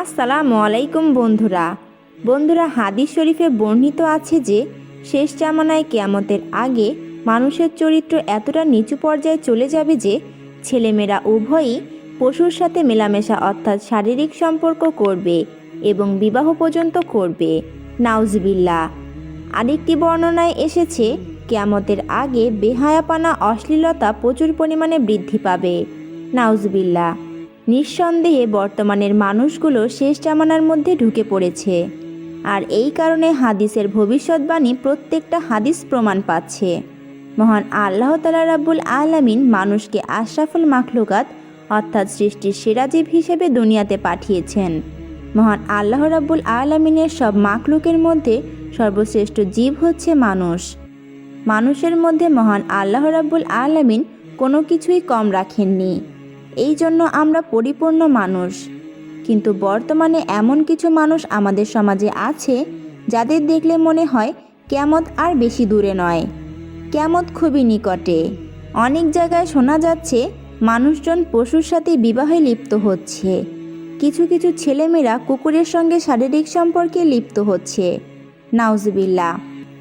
আসসালামু আলাইকুম বন্ধুরা। বন্ধুরা হাদিস শরীফে বর্ণিত আছে যে, শেষ জামানায় কেয়ামতের আগে মানুষের চরিত্র এতটা নিচু পর্যায়ে চলে যাবে যে, ছেলেমেয়েরা উভয়ই পশুর সাথে মেলামেশা অর্থাৎ শারীরিক সম্পর্ক করবে এবং বিবাহ পর্যন্ত করবে। নাউজবিল্লা আরেকটি বর্ণনায় এসেছে, কেয়ামতের আগে বেহায়াপানা, অশ্লীলতা প্রচুর পরিমাণে বৃদ্ধি পাবে। নাউজবিল্লা নিঃসন্দেহে বর্তমানের মানুষগুলো শেষ জামানার মধ্যে ঢুকে পড়েছে। আর এই কারণে হাদিসের ভবিষ্যৎবাণী প্রত্যেকটা হাদিস প্রমাণ পাচ্ছে। মহান আল্লাহ তালা রাব্বুল আলামিন মানুষকে আশরাফুল মাখলুকাত, অর্থাৎ সৃষ্টির সেরা জীব হিসেবে দুনিয়াতে পাঠিয়েছেন। মহান আল্লাহ রাব্বুল আলামিনের সব মাখলুকের মধ্যে সর্বশ্রেষ্ঠ জীব হচ্ছে মানুষ। মানুষের মধ্যে মহান আল্লাহ রাব্বুল আলামিন কোনো কিছুই কম রাখেননি। এই জন্য আমরা পরিপূর্ণ মানুষ। কিন্তু বর্তমানে এমন কিছু মানুষ আমাদের সমাজে আছে, যাদের দেখলে মনে হয় কেমত আর বেশি দূরে নয়। কেমত খুবই নিকটে। অনেক জায়গায় শোনা যাচ্ছে, মানুষজন পশুর সাথে বিবাহে লিপ্ত হচ্ছে। কিছু কিছু ছেলেমেয়েরা কুকুরের সঙ্গে শারীরিক সম্পর্কে লিপ্ত হচ্ছে। নাউজবিল্লা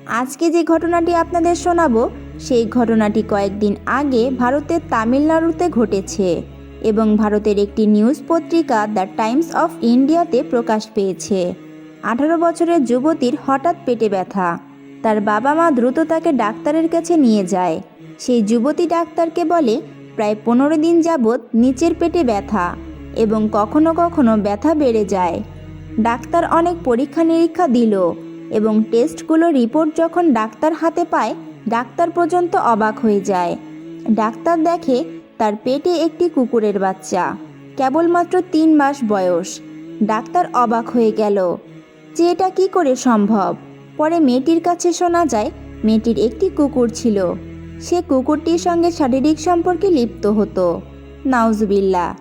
আজকে যে ঘটনাটি আপনাদের শোনাবো, সেই ঘটনাটি কয়েকদিন আগে ভারতের তামিলনাড়ুতে ঘটেছে। এবং ভারতের একটি নিউজ পত্রিকা দ্য টাইমস অফ ইন্ডিয়াতে প্রকাশ পেয়েছে। আঠারো বছরের যুবতীর হঠাৎ পেটে ব্যথা। তার বাবা মা দ্রুত তাকে ডাক্তারের কাছে নিয়ে যায়। সেই যুবতী ডাক্তারকে বলে, প্রায় পনেরো দিন যাবৎ নিচের পেটে ব্যথা এবং কখনো কখনো ব্যথা বেড়ে যায়। ডাক্তার অনেক পরীক্ষা নিরীক্ষা দিল এবং টেস্টগুলো রিপোর্ট যখন ডাক্তার হাতে পায়, ডাক্তার পর্যন্ত অবাক হয়ে যায়। ডাক্তার দেখে তার পেটে একটি কুকুরের বাচ্চা। কেবলমাত্র তিন মাস বয়স। ডাক্তার অবাক হয়ে গেল। যে এটা কি করে সম্ভব? পরে মেয়েটির কাছে শোনা যায়, মেয়েটির একটি কুকুর ছিল। সে কুকুরটির সঙ্গে শারীরিক সম্পর্কে লিপ্ত হতো। নাউজবিল্লা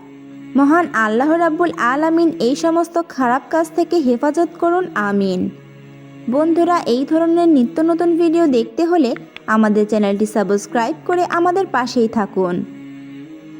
মহান আল্লাহ রাব্বুল আলামিন এই সমস্ত খারাপ কাজ থেকে হেফাজত করুন, আমিন। বন্ধুরা, এই ধরনের নিত্য নতুন ভিডিও দেখতে হলে আমাদের চ্যানেলটি সাবস্ক্রাইব করে আমাদের পাশেই থাকুন।